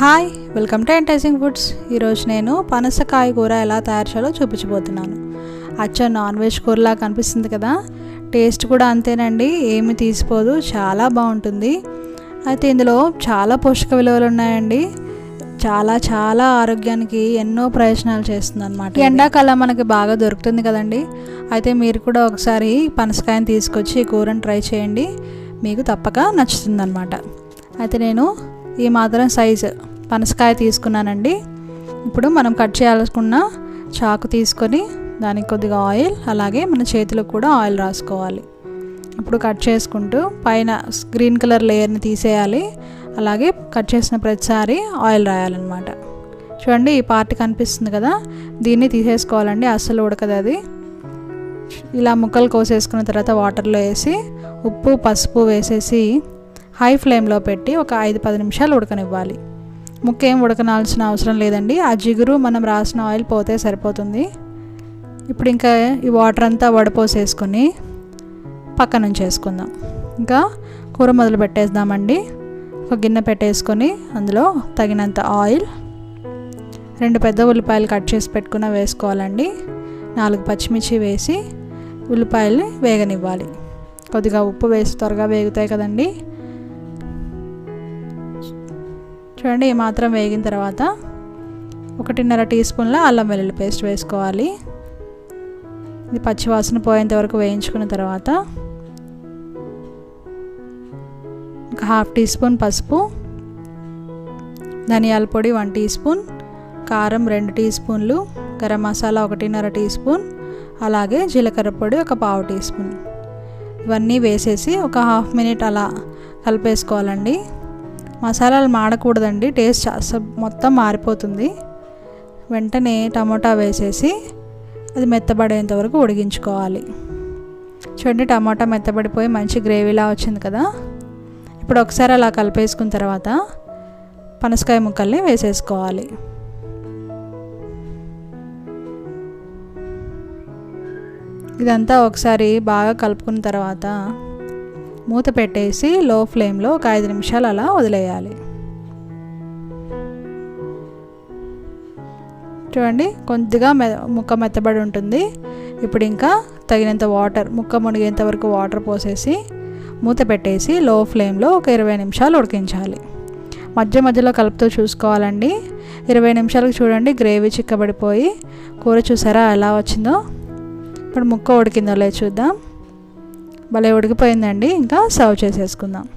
Hi welcome to enticing foods ఈరోజు నేను పనసకాయ కూర ఎలా తయారు చేయాలో చూపించబోతున్నాను. అచ్చా నాన్ వెజ్ కూరలా కనిపిస్తుంది కదా? టేస్ట్ కూడా అంతేనండి ఏమి తీసిపోదు చాలా బాగుంటుంది. అయితే ఇందులో చాలా పోషక విలువలు ఉన్నాయండి. చాలా చాలా ఆరోగ్యానికి ఎన్నో ప్రయోజనాలు చేస్తుంది అనమాట ఎండాకాలం మనకి బాగా దొరుకుతుంది కదండి. అయితే మీరు కూడా ఒకసారి పనసకాయని తీసుకొచ్చి ఈ కూరని ట్రై చేయండి. మీకు తప్పక నచ్చుతుంది అనమాట అయితే నేను ఈ మాత్రం సైజు పనసకాయ తీసుకున్నానండి. ఇప్పుడు మనం కట్ చేయాలనుకున్న చాకు తీసుకొని దానికి కొద్దిగా ఆయిల్ అలాగే మన చేతిలో కూడా ఆయిల్ రాసుకోవాలి. ఇప్పుడు కట్ చేసుకుంటూ పైన గ్రీన్ కలర్ లేయర్ని తీసేయాలి. అలాగే కట్ చేసిన ప్రతిసారి ఆయిల్ రాయాలన్నమాట. చూడండి ఈ పార్ట్ కనిపిస్తుంది కదా? దీన్ని తీసేసుకోవాలండి అస్సలు ఉడకదు అది. ఇలా ముక్కలు కోసేసుకున్న తర్వాత వాటర్లో వేసి ఉప్పు పసుపు వేసేసి హై ఫ్లేమ్లో పెట్టి ఒక ఐదు పది నిమిషాలు ఉడకనివ్వాలి. ముక్క ఏం ఉడకనాల్సిన అవసరం లేదండి. ఆ జిగురు మనం రాసిన ఆయిల్ పోతే సరిపోతుంది. ఇప్పుడు ఇంకా ఈ వాటర్ అంతా వడపోసేసుకొని పక్కన నుంచి వేసుకుందాం. ఇంకా కూర మొదలు పెట్టేద్దామండి. ఒక గిన్నె పెట్టేసుకొని అందులో తగినంత ఆయిల్ రెండు పెద్ద ఉల్లిపాయలు కట్ చేసి పెట్టుకున్న వేసుకోవాలండి. నాలుగు పచ్చిమిర్చి వేసి ఉల్లిపాయలు వేగనివ్వాలి. కొద్దిగా ఉప్పు వేసి త్వరగా వేగుతాయి కదండీ. చూడండి ఈ మాత్రం వేగిన తర్వాత ఒకటిన్నర టీ స్పూన్ల అల్లం వెల్లుల్లి పేస్ట్ వేసుకోవాలి. ఇది పచ్చివాసన పోయేంత వరకు వేయించుకున్న తర్వాత ఒక హాఫ్ టీ స్పూన్ పసుపు ధనియాల పొడి వన్ టీ స్పూన్ కారం రెండు టీ స్పూన్లు గరం మసాలా ఒకటిన్నర టీ స్పూన్ అలాగే జీలకర్ర పొడి ఒక పావు టీ స్పూన్. ఇవన్నీ వేసేసి ఒక హాఫ్ మినిట్ అలా కలిపేసుకోవాలండి. మసాలాలు మాడకూడదండి టేస్ట్ మొత్తం మారిపోతుంది. వెంటనే టమోటా వేసేసి అది మెత్తబడేంత వరకు ఉడిగించుకోవాలి చూడండి టమాటా మెత్తబడిపోయి మంచి గ్రేవీలా వచ్చింది కదా. ఇప్పుడు ఒకసారి అలా కలిపేసుకున్న తర్వాత పనసకాయ ముక్కల్ని వేసేసుకోవాలి. ఇదంతా ఒకసారి బాగా కలుపుకున్న తర్వాత మూత పెట్టేసి లో ఫ్లేమ్లో ఒక ఐదు నిమిషాలు అలా వదిలేయాలి. చూడండి కొద్దిగా మె ముక్క మెత్తబడి ఉంటుంది. ఇప్పుడు ఇంకా తగినంత వాటర్ ముక్క మునిగేంత వరకు వాటర్ పోసేసి మూత పెట్టేసి లో ఫ్లేమ్లో ఒక ఇరవై నిమిషాలు ఉడికించాలి. మధ్య మధ్యలో కలుపుతూ చూసుకోవాలండి. ఇరవై నిమిషాలకు చూడండి గ్రేవీ చిక్కబడిపోయి కూర చూసారా ఎలా వచ్చిందో? ఇప్పుడు ముక్క ఉడికిందో లేదు చూద్దాం. భలే ఉడికిపోయిందండి. ఇంకా సర్వ్ చేసేసుకుందాం.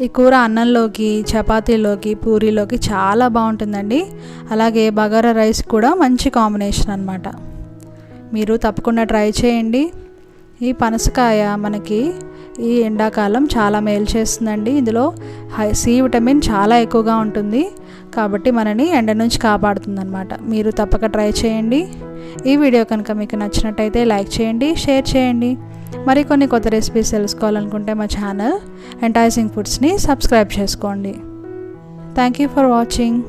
ఈ కూర అన్నంలోకి చపాతీలోకి పూరీలోకి చాలా బాగుంటుందండి. అలాగే బగారా రైస్ కూడా మంచి కాంబినేషన్ అనమాట మీరు తప్పకుండా ట్రై చేయండి. ఈ పనసకాయ మనకి ఈ ఎండాకాలం చాలా మేలు చేస్తుందండి. ఇందులో హై సి విటమిన్ చాలా ఎక్కువగా ఉంటుంది. కాబట్టి మనని ఎండ నుంచి కాపాడుతుంది అనమాట మీరు తప్పక ట్రై చేయండి. ఈ వీడియో కనుక మీకు నచ్చినట్టయితే లైక్ చేయండి షేర్ చేయండి. మరికొన్ని కొత్త రెసిపీస్ తెలుసుకోవాలనుకుంటే మా ఛానల్ ఎంటైజింగ్ ఫుడ్స్ని సబ్స్క్రైబ్ చేసుకోండి. Thank you for watching